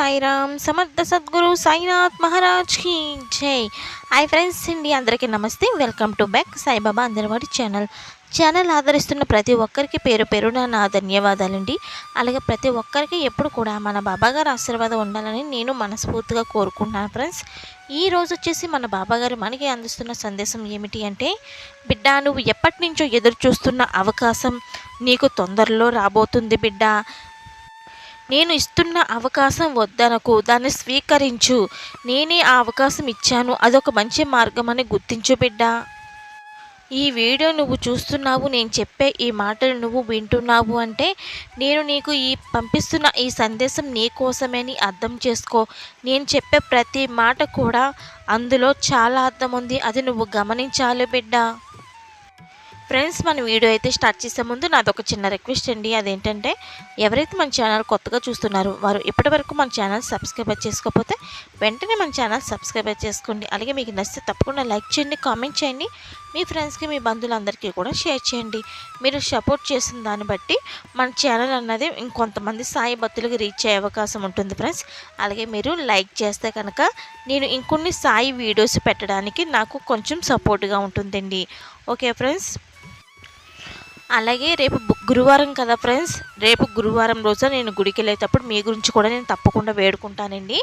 సాయిరామ్ సమర్థ సద్గురు సాయినాథ్ మహారాజ్కి జై. హాయ్ ఫ్రెండ్స్ అండి అందరికీ నమస్తే. వెల్కమ్ టు బ్యాక్ సాయిబాబా అందరివాడి ఛానల్. ఛానల్ ఆదరిస్తున్న ప్రతి ఒక్కరికి పేరు పేరున నా ధన్యవాదాలండి. అలాగే ప్రతి ఒక్కరికి ఎప్పుడు కూడా మన బాబాగారు ఆశీర్వాదం ఉండాలని నేను మనస్ఫూర్తిగా కోరుకుంటున్నాను ఫ్రెండ్స్. ఈ రోజు వచ్చేసి మన బాబాగారు మనకి అందిస్తున్న సందేశం ఏమిటి అంటే బిడ్డ నువ్వు ఎప్పటి నుంచో ఎదురు చూస్తున్న అవకాశం నీకు తొందరలో రాబోతుంది బిడ్డ. నేను ఇస్తున్న అవకాశం వద్దనకు దాన్ని స్వీకరించు. నేనే ఆ అవకాశం ఇచ్చాను. అదొక మంచి మార్గం అని గుర్తించు బిడ్డ. ఈ వీడియో నువ్వు చూస్తున్నావు నేను చెప్పే ఈ మాటలు నువ్వు వింటున్నావు అంటే నేను నీకు ఈ పంపిస్తున్న ఈ సందేశం నీ కోసమని అర్థం చేసుకో. నేను చెప్పే ప్రతి మాట కూడా అందులో చాలా అర్థం ఉంది. అది నువ్వు గమనించాలి బిడ్డ. ఫ్రెండ్స్ మన వీడియో అయితే స్టార్ట్ చేసే ముందు నాది ఒక చిన్న రిక్వెస్ట్ అండి. అదేంటంటే ఎవరైతే మన ఛానల్ కొత్తగా చూస్తున్నారో వారు ఇప్పటివరకు మన ఛానల్ సబ్స్క్రైబ్ చేసుకోకపోతే వెంటనే మన ఛానల్ సబ్స్క్రైబ్ చేసుకోండి. అలాగే మీకు నచ్చితే తప్పకుండా లైక్ చేయండి కామెంట్ చేయండి. మీ ఫ్రెండ్స్కి మీ బంధువులందరికీ కూడా షేర్ చేయండి. మీరు సపోర్ట్ చేసిన దాన్ని బట్టి మన ఛానల్ అన్నది ఇంకొంతమంది సాయి భక్తులకు రీచ్ అయ్యే అవకాశం ఉంటుంది ఫ్రెండ్స్. అలాగే మీరు లైక్ చేస్తే కనుక నేను ఇంకొన్ని సాయి వీడియోస్ పెట్టడానికి నాకు కొంచెం సపోర్ట్గా ఉంటుందండి. Okay friends? అలాగే రేపు గురువారం కదా ఫ్రెండ్స్? రేపు గురువారం రోజు నేను గుడికి వెళ్ళేటప్పుడు మీ గురించి కూడా నేను తప్పకుండా వేడుకుంటానండి.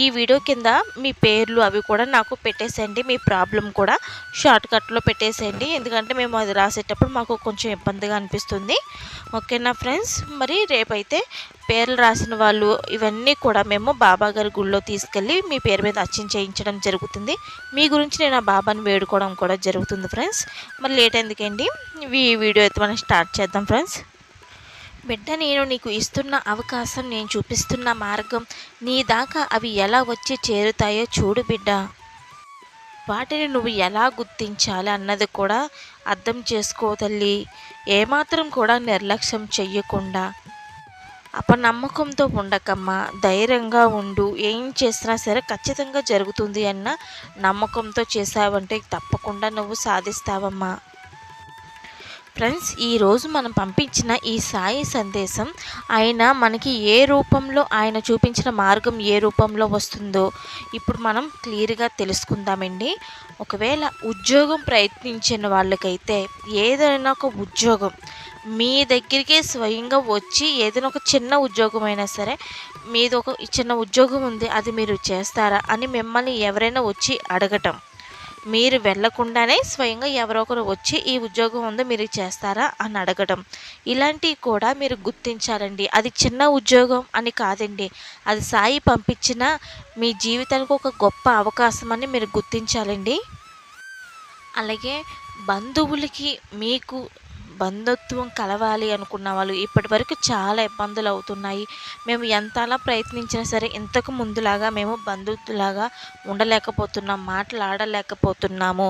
ఈ వీడియో కింద మీ పేర్లు అవి కూడా నాకు పెట్టేసేయండి. మీ ప్రాబ్లం కూడా షార్ట్కట్లో పెట్టేసేయండి. ఎందుకంటే మేము అది రాసేటప్పుడు మాకు కొంచెం ఇబ్బందిగా అనిపిస్తుంది. ఓకేనా ఫ్రెండ్స్? మరి రేపైతే పేర్లు రాసిన వాళ్ళు ఇవన్నీ కూడా మేము బాబా గారి గుళ్ళో తీసుకెళ్ళి మీ పేరు మీద అచ్చం చేయించడం జరుగుతుంది. మీ గురించి నేను ఆ బాబాని వేడుకోవడం కూడా జరుగుతుంది ఫ్రెండ్స్. మరి లేట్ ఎందుకండి ఈ వీడియో అయితే మనం స్టార్ట్ చేద్దాం ఫ్రెండ్స్. బిడ్డ నేను నీకు ఇస్తున్న అవకాశం నేను చూపిస్తున్న మార్గం నీ దాకా అవి ఎలా వచ్చి చేరుతాయో చూడు బిడ్డ. వాటిని నువ్వు ఎలా గుర్తించాలి అన్నది కూడా అర్థం చేసుకో తల్లి. ఏమాత్రం కూడా నిర్లక్ష్యం చెయ్యకుండా అపనమ్మకంతో ఉండకమ్మా ధైర్యంగా ఉండు. ఏం చేసినా సరే ఖచ్చితంగా జరుగుతుంది అన్న నమ్మకంతో చేసావంటే తప్పకుండా నువ్వు సాధిస్తావమ్మా. ఫ్రెండ్స్ ఈరోజు మనం పంపించిన ఈ సాయి సందేశం ఆయన మనకి ఏ రూపంలో ఆయన చూపించిన మార్గం ఏ రూపంలో వస్తుందో ఇప్పుడు మనం క్లియర్గా తెలుసుకుందామండి. ఒకవేళ ఉద్యోగం ప్రయత్నించిన వాళ్ళకైతే ఏదైనా ఒక ఉద్యోగం మీ దగ్గరికే స్వయంగా వచ్చి ఏదైనా ఒక చిన్న ఉద్యోగం అయినా సరే మీది ఒక చిన్న ఉద్యోగం ఉంది అది మీరు చేస్తారా అని మిమ్మల్ని ఎవరైనా వచ్చి అడగటం. మీరు వెళ్ళకుండానే స్వయంగా ఎవరో ఒకరు వచ్చి ఈ ఉద్యోగం ఉందో మీరు చేస్తారా అని అడగడం ఇలాంటివి కూడా మీరు గుర్తించాలండి. అది చిన్న ఉద్యోగం అని కాదండి. అది సాయి పంపించిన మీ జీవితానికి ఒక గొప్ప అవకాశం అని మీరు గుర్తించాలండి. అలాగే బంధువులకి మీకు బంధుత్వం కలవాలి అనుకున్న వాళ్ళు ఇప్పటి వరకు చాలా ఇబ్బందులు అవుతున్నాయి. మేము ఎంత అలా ప్రయత్నించినా సరే ఇంతకు ముందులాగా మేము బంధువులాగా ఉండలేకపోతున్నాం మాట్లాడలేకపోతున్నాము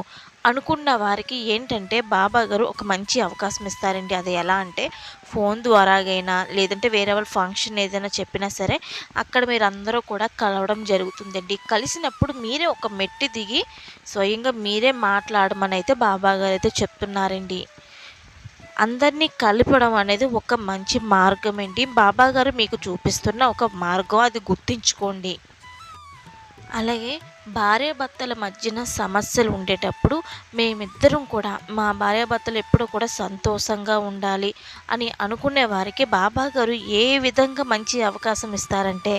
అనుకున్న వారికి ఏంటంటే బాబా గారు ఒక మంచి అవకాశం ఇస్తారండి. అది ఎలా అంటే ఫోన్ ద్వారాగైనా లేదంటే వేరే వాళ్ళ ఫంక్షన్ ఏదైనా చెప్పినా సరే అక్కడ మీరు అందరూ కూడా కలవడం జరుగుతుందండి. కలిసినప్పుడు మీరే ఒక మెట్టి దిగి స్వయంగా మీరే మాట్లాడమని అయితే బాబా గారు అయితే చెప్తున్నారండి. అందరినీ కలపడం అనేది ఒక మంచి మార్గం అండి. బాబా గారు మీకు చూపిస్తున్న ఒక మార్గం అది గుర్తించుకోండి. అలాగే భార్యాభర్తల మధ్యన సమస్యలు ఉండేటప్పుడు మేమిద్దరం కూడా మా భార్యాభర్తలు ఎప్పుడూ కూడా సంతోషంగా ఉండాలి అని అనుకునే వారికి బాబా గారు ఏ విధంగా మంచి అవకాశం ఇస్తారంటే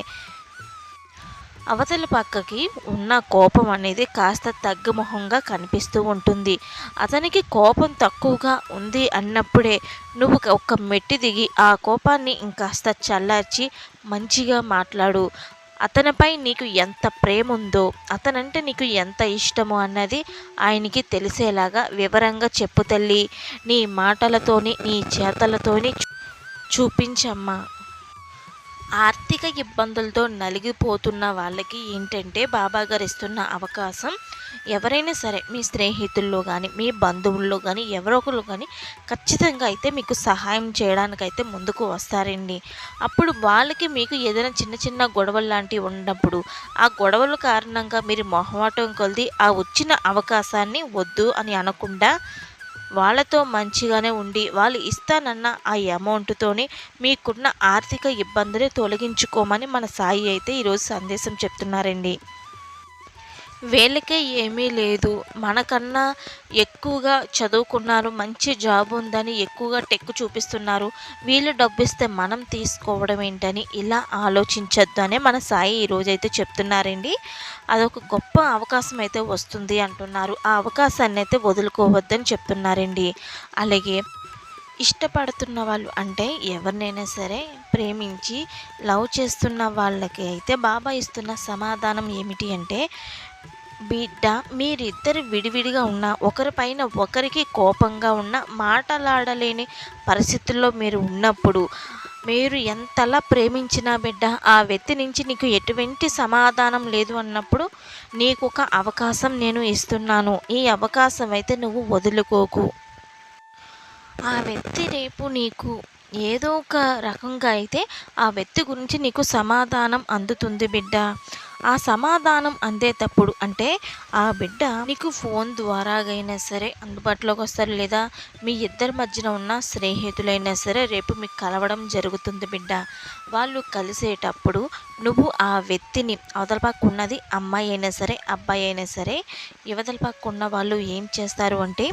అవతల పక్కకి ఉన్న కోపం అనేది కాస్త తగ్గుముఖంగా కనిపిస్తూ ఉంటుంది. అతనికి కోపం తక్కువగా ఉంది అన్నప్పుడే నువ్వు ఒక మెట్టి దిగి ఆ కోపాన్ని ఇంకాస్త చల్లార్చి మంచిగా మాట్లాడు. అతనిపై నీకు ఎంత ప్రేమ ఉందో అతనంటే నీకు ఎంత ఇష్టమో అన్నది ఆయనకి తెలిసేలాగా వివరంగా చెప్పు తల్లి. నీ మాటలతోని నీ చేతలతోని చూపించమ్మా. ఆర్థిక ఇబ్బందులతో నలిగిపోతున్న వాళ్ళకి ఏంటంటే బాబా గారు ఇస్తున్న అవకాశం ఎవరైనా సరే మీ స్నేహితుల్లో కానీ మీ బంధువుల్లో కానీ ఎవరో ఒకరు కానీ ఖచ్చితంగా అయితే మీకు సహాయం చేయడానికైతే ముందుకు వస్తారండి. అప్పుడు వాళ్ళకి మీకు ఏదైనా చిన్న చిన్న గొడవలు లాంటివి ఉన్నప్పుడు ఆ గొడవల కారణంగా మీరు మొహమాటం కొలిది ఆ వచ్చిన అవకాశాన్ని వద్దు అని అనకుండా వాళ్ళతో మంచిగానే ఉండి వాళ్ళు ఇస్తానన్న ఆ అమౌంట్తోని మీకున్న ఆర్థిక ఇబ్బందులు తొలగించుకోమని మన సాయి అయితే ఈరోజు సందేశం చెప్తున్నారండి. వీళ్ళకే ఏమీ లేదు. మనకన్నా ఎక్కువగా చదువుకున్నారు మంచి జాబ్ ఉందని ఎక్కువగా టెక్కు చూపిస్తున్నారు. వీళ్ళు డబ్బు ఇస్తే మనం తీసుకోవడం ఏంటని ఇలా ఆలోచించొద్దు అనే మన సాయి ఈరోజైతే చెప్తున్నారండి. అదొక గొప్ప అవకాశం అయితే వస్తుంది అంటున్నారు. ఆ అవకాశాన్ని అయితే వదులుకోవద్దని చెప్తున్నారండి. అలాగే ఇష్టపడుతున్న వాళ్ళు అంటే ఎవరినైనా సరే ప్రేమించి లవ్ చేస్తున్న వాళ్ళకి అయితే బాబా ఇస్తున్న సమాధానం ఏమిటి అంటే బిడ్డ మీరిద్దరు విడివిడిగా ఉన్న ఒకరిపైన ఒకరికి కోపంగా ఉన్న మాటలాడలేని పరిస్థితుల్లో మీరు ఉన్నప్పుడు మీరు ఎంతలా ప్రేమించినా బిడ్డ ఆ వ్యక్తి నుంచి నీకు ఎటువంటి సమాధానం లేదు అన్నప్పుడు నీకు ఒక అవకాశం నేను ఇస్తున్నాను. ఈ అవకాశం అయితే నువ్వు వదులుకోకు. ఆ వ్యక్తి రేపు నీకు ఏదో ఒక రకంగా అయితే ఆ వ్యక్తి గురించి నీకు సమాధానం అందుతుంది బిడ్డ. ఆ సమాధానం అందేటప్పుడు అంటే ఆ బిడ్డ నీకు ఫోన్ ద్వారాగైనా సరే అందుబాటులోకి వస్తారు లేదా మీ ఇద్దరి మధ్యన ఉన్న స్నేహితులైనా సరే రేపు మీకు కలవడం జరుగుతుంది బిడ్డ. వాళ్ళు కలిసేటప్పుడు నువ్వు ఆ వ్యక్తిని అవతల ఉన్నది అమ్మాయి అయినా సరే అబ్బాయి అయినా సరే యువతల ఉన్న వాళ్ళు ఏం చేస్తారు అంటే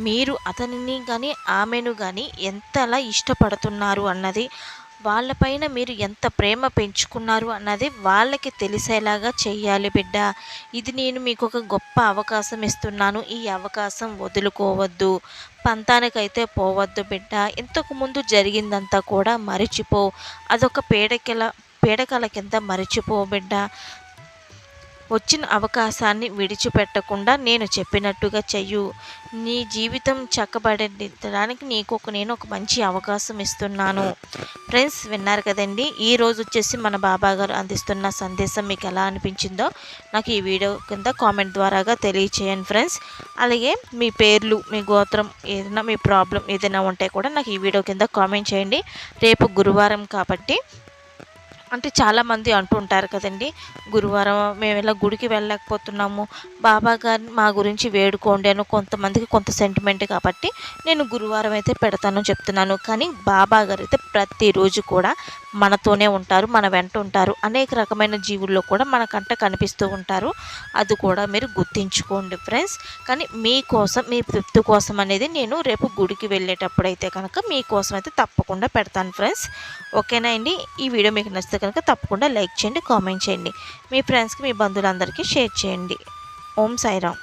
మీరు అతనిని కానీ ఆమెను కానీ ఎంతలా ఇష్టపడుతున్నారు అన్నది వాళ్ళపైన మీరు ఎంత ప్రేమ పెంచుకున్నారు అన్నది వాళ్ళకి తెలిసేలాగా చెయ్యాలి బిడ్డ. ఇది నేను మీకు ఒక గొప్ప అవకాశం ఇస్తున్నాను. ఈ అవకాశం వదులుకోవద్దు. పంతానికైతే పోవద్దు బిడ్డ. ఇంతకుముందు జరిగిందంతా కూడా మరిచిపో. అదొక పీడకల పీడకల కింద మరిచిపో బిడ్డ. వచ్చిన అవకాశాన్ని విడిచిపెట్టకుండా నేను చెప్పినట్టుగా చెయ్యు. నీ జీవితం చక్కబడడానికి నీకు ఒక నేను ఒక మంచి అవకాశం ఇస్తున్నాను. ఫ్రెండ్స్ విన్నారు కదండి? ఈ రోజు వచ్చేసి మన బాబా గారు అందిస్తున్న సందేశం మీకు ఎలా అనిపించిందో నాకు ఈ వీడియో కింద కామెంట్ ద్వారాగా తెలియచేయండి ఫ్రెండ్స్. అలాగే మీ పేర్లు మీ గోత్రం ఏదైనా మీ ప్రాబ్లం ఏదైనా ఉంటే కూడా నాకు ఈ వీడియో కింద కామెంట్ చేయండి. రేపు గురువారం కాబట్టి అంటే చాలామంది అంటుంటారు కదండి గురువారం మేము ఇలా గుడికి వెళ్ళలేకపోతున్నాము బాబా గారిని మా గురించి వేడుకోండి అని కొంతమందికి కొంత సెంటిమెంట్ కాబట్టి నేను గురువారం అయితే పెడతాను చెప్తున్నాను. కానీ బాబా గారు అయితే ప్రతిరోజు కూడా మనతోనే ఉంటారు మన వెంట ఉంటారు. అనేక రకమైన జీవుల్లో కూడా మనకంట కనిపిస్తూ ఉంటారు. అది కూడా మీరు గుర్తించుకోండి ఫ్రెండ్స్ కానీ మీకోసం మీ తృప్తి కోసం అనేది నేను రేపు గుడికి వెళ్ళేటప్పుడు అయితే కనుక మీకోసం అయితే తప్పకుండా పెడతాను ఫ్రెండ్స్ ఓకేనా అండి? ఈ వీడియో మీకు నచ్చితే కనుక తప్పకుండా లైక్ చేయండి కామెంట్ చేయండి. మీ ఫ్రెండ్స్కి మీ బంధువులందరికీ షేర్ చేయండి. ఓం సాయిరామ్.